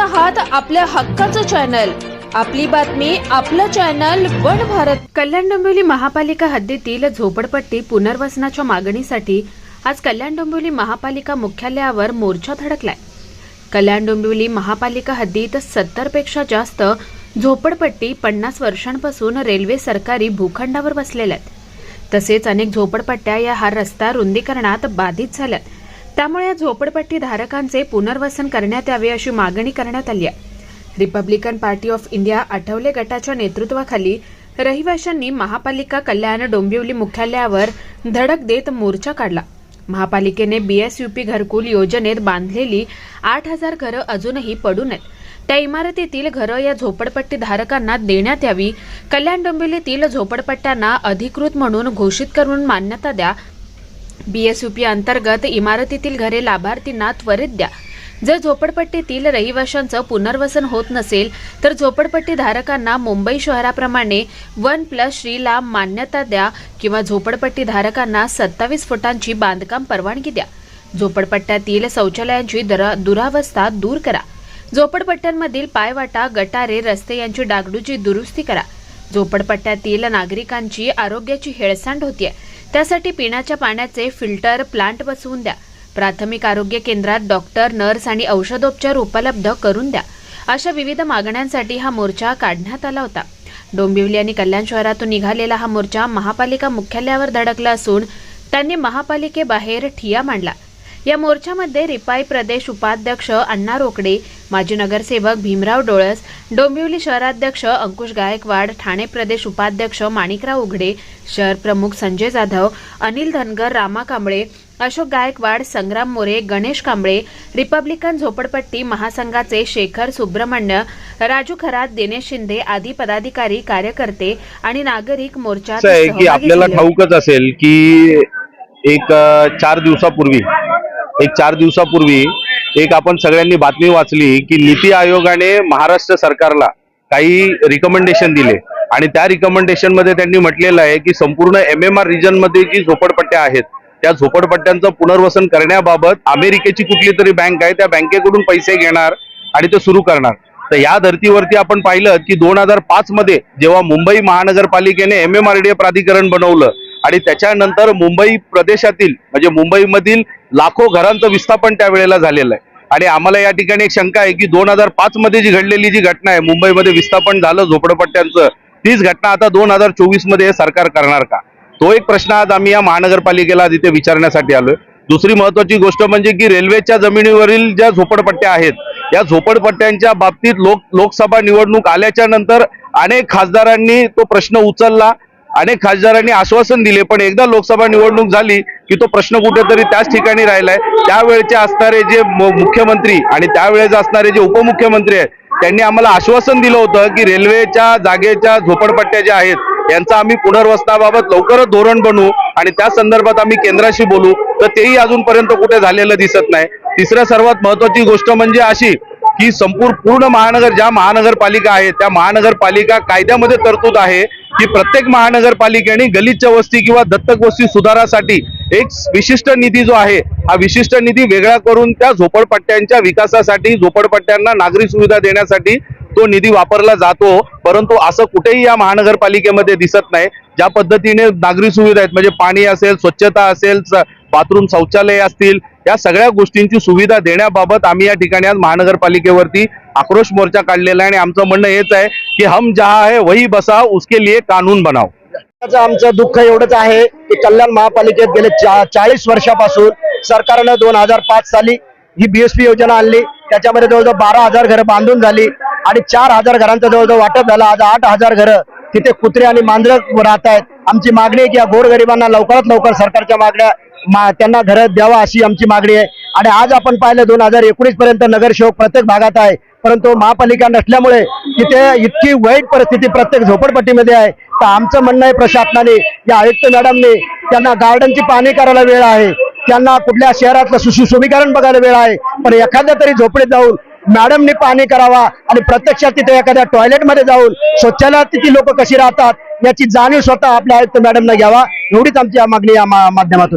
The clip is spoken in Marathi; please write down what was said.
आहात आपल्या हक्काचं चॅनल. आपली बातमी आपलं चॅनल वन भारत. कल्याण डोंबिवली महापालिका हद्दीतील झोपडपट्टी पुनर्वसनाच्या मागणीसाठी आज कल्याण डोंबिवली महापालिका मुख्यालयावर मोर्चा धडकलाय. कल्याण डोंबिवली महापालिका हद्दीत सत्तरपेक्षा जास्त झोपडपट्टी पन्नास वर्षांपासून रेल्वे सरकारी भूखंडावर बसलेल्या आहेत. तसेच अनेक झोपडपट्ट्या या हा रस्ता रुंदीकरणात बाधित झाल्यात. त्यामुळे या झोपडपट्टी धारकांचे पुनर्वसन करण्यात यावे अशी मागणी करण्यात आली आहे. Republican Party of India Athawale गटाच्या नेतृत्वाखाली रहिवाशांनी महापालिका कल्याण डोंबिवली मुख्यालयावर धडक देत मोर्चा काढला. महापालिकेने बीएसयूपी घरकुल योजनेत बांधलेली आठ हजार घरं अजूनही पडून आहेत त्या इमारतीतील घरं या झोपडपट्टी धारकांना देण्यात यावी कल्याण डोंबिवलीतील झोपडपट्ट्यांना अधिकृत म्हणून घोषित करून मान्यता द्या बीएसयूपी अंतर्गत इमारतीतील घरे लाभार्थींना त्वरित द्या. जर झोपडपट्टीतील रहिवाशांचं पुनर्वसन होत नसेल तर झोपडपट्टी धारकांना मुंबई शहराप्रमाणे वन प्लस श्रीला मान्यता द्या किंवा झोपडपट्टी धारकांना सत्तावीस फुटांची बांधकाम परवानगी द्या. झोपडपट्ट्यातील शौचालयांची दुरावस्था दूर करा. झोपडपट्ट्यांमधील पायवाटा गटारे रस्ते यांची डागडूची दुरुस्ती करा. झोपडपट्ट्यातील नागरिकांची आरोग्याची हेळसांड होतीये. त्यासाठी पिण्याच्या पाण्याचे फिल्टर प्लांट बसवून द्या. प्राथमिक आरोग्य केंद्रात डॉक्टर नर्स आणि औषधोपचार उपलब्ध करून द्या. अशा विविध मागण्यांसाठी हा मोर्चा काढण्यात आला होता. डोंबिवली आणि कल्याण शहरातून निघालेला हा मोर्चा महापालिका मुख्यालयावर धडकला असून त्यांनी महापालिकेबाहेर ठिया मांडला. या मोर्चामध्ये रिपाई प्रदेश उपाध्यक्ष अण्णा रोकडे माजी नगरसेवक भीमराव डोळस डोंबिवली शहराध्यक्ष अंकुश गायकवाड ठाणे प्रदेश उपाध्यक्ष माणिकराव उघडे शहर प्रमुख संजय जाधव अनिल धनगर रामा कांबळे अशोक गायकवाड संग्राम मोरे गणेश कांबळे रिपब्लिकन झोपडपट्टी महासंघाचे शेखर सुब्रमण्य राजू खरात दिनेश शिंदे आदी पदाधिकारी कार्यकर्ते आणि नागरिक सहभागी आपल्याला. ठाऊकच असेल की एक चार दिवसापूर्वी एक चार दिवसापूर्वी एक आपण सगळ्यांनी बातमी वाचली की नीती आयोगाने महाराष्ट्र सरकारला काही रिकमेंडेशन दिले. आणि त्या रिकमेंडेशनमध्ये त्यांनी म्हटलेलं आहे की संपूर्ण एम एम आर रिजनमध्ये जी झोपडपट्ट्या आहेत त्या झोपडपट्ट्यांचं पुनर्वसन करण्याबाबत अमेरिकेची कुठली तरी बँक आहे त्या बँकेकडून पैसे घेणार आणि ते सुरू करणार. तर या धर्तीवरती आपण पाहिलं की दोन हजार पाच मध्ये जेव्हा मुंबई महानगरपालिकेने एम एम आर डी प्राधिकरण बनवलं आणि त्याच्यानंतर मुंबई प्रदेशातील म्हणजे मुंबईमधील लाखो घरांचं विस्थापन त्यावेळेला झालेलं आहे. आणि आम्हाला या ठिकाणी एक शंका आहे की दोन हजार पाच मध्ये जी घडलेली जी घटना आहे मुंबईमध्ये विस्थापन झालं झोपडपट्ट्यांचं तीच घटना आता दोन हजार चोवीसमध्ये हे सरकार करणार का? तो एक प्रश्न आज आम्ही या महानगरपालिकेला तिथे विचारण्यासाठी आलोय. दुसरी महत्वाची गोष्ट म्हणजे की रेल्वेच्या जमिनीवरील ज्या झोपडपट्ट्या आहेत या झोपडपट्ट्यांच्या बाबतीत लोक लोकसभा निवडणूक आल्याच्यानंतर अनेक खासदारांनी तो प्रश्न उचलला अनेक खासदारांनी आश्वासन दिले. पण एकदा लोकसभा निवडणूक झाली की तो प्रश्न कुठेतरी त्याच ठिकाणी राहिलाय. त्यावेळेचे असणारे जे मुख्यमंत्री आणि त्यावेळेस असणारे जे उपमुख्यमंत्री आहेत त्यांनी आम्हाला आश्वासन दिलं होतं की रेल्वेच्या जागेच्या झोपडपट्ट्या ज्या आहेत यांचा आम्ही पुनर्वसनाबाबत लवकरच धोरण बनवू आणि त्या संदर्भात आम्ही केंद्राशी बोलू. तर तेही अजूनपर्यंत कुठे झालेलं दिसत नाही. तिसरं सर्वात महत्वाची गोष्ट म्हणजे अशी की संपूर्ण पूर्ण महानगर ज्या महानगरपालिका आहेत त्या महानगरपालिका कायद्यामध्ये तरतूद आहे की प्रत्येक महानगरपालिकेने गलिच्छ वस्ती किंवा दत्तक वस्ती सुधारासाठी एक विशिष्ट निधी जो आहे हा विशिष्ट निधी वेगळा करून त्या झोपडपट्ट्यांच्या विकासासाठी झोपडपट्ट्यांना नागरी सुविधा देण्यासाठी तो निधी वापरला जातो. परंतु असं कुठेही या महानगरपालिकेमध्ये दिसत नाही. ज्या पद्धतीने नागरी सुविधा आहेत म्हणजे पाणी असेल स्वच्छता असेल बाथरूम शौचालय असतील या सगळ्या गोष्टींची सुविधा देण्याबाबत आम्ही या ठिकाणी आज महानगरपालिकेवरती आक्रोश मोर्चा काढलेला आहे आणि आमचं म्हणणं हेच आहे की हम जहा है वही बसाव उसके लिए कानून बनाव आमचं दुःख एवढंच आहे की कल्याण महापालिकेत गेले चा, चाळीस वर्षापासून सरकारनं दोन हजार पाच साली ही बीएसपी योजना आणली. त्याच्यामध्ये जवळजवळ बारा हजार घरं बांधून झाली आणि चार हजार घरांचं जवळजवळ वाटप झालं. आज आठ हजार घरं तिथे कुत्रे आणि मांजरं राहत आहेत. आमची मागणी आहे की या गोरगरिबांना लवकरात लवकर सरकारच्या मागण्या त्यांना घरं द्यावा अशी आमची मागणी आहे. आणि आज आपण पाहिलं दोन हजार एकोणीस पर्यंत नगरसेवक प्रत्येक भागात आहे. परंतु महापालिका नसल्यामुळे तिथे इतकी वाईट परिस्थिती प्रत्येक झोपडपट्टीमध्ये आहे. तर आमचं म्हणणं आहे प्रशासनाने या आयुक्त मॅडमने त्यांना गार्डनची पाहणी करायला वेळ आहे. त्यांना कुठल्या शहरातलं सुशोभीकरण बघायला वेळ आहे. पण एखाद्या तरी झोपडीत जाऊन मॅडमनी पाहणी करावा आणि प्रत्यक्षात तिथे एखाद्या टॉयलेटमध्ये जाऊन स्वच्छालयात तिथे लोक कशी राहतात याची जाणीव स्वतः आपल्या आयुक्त मॅडमना घ्यावा. एवढीच आमची मागणी या माध्यमातून.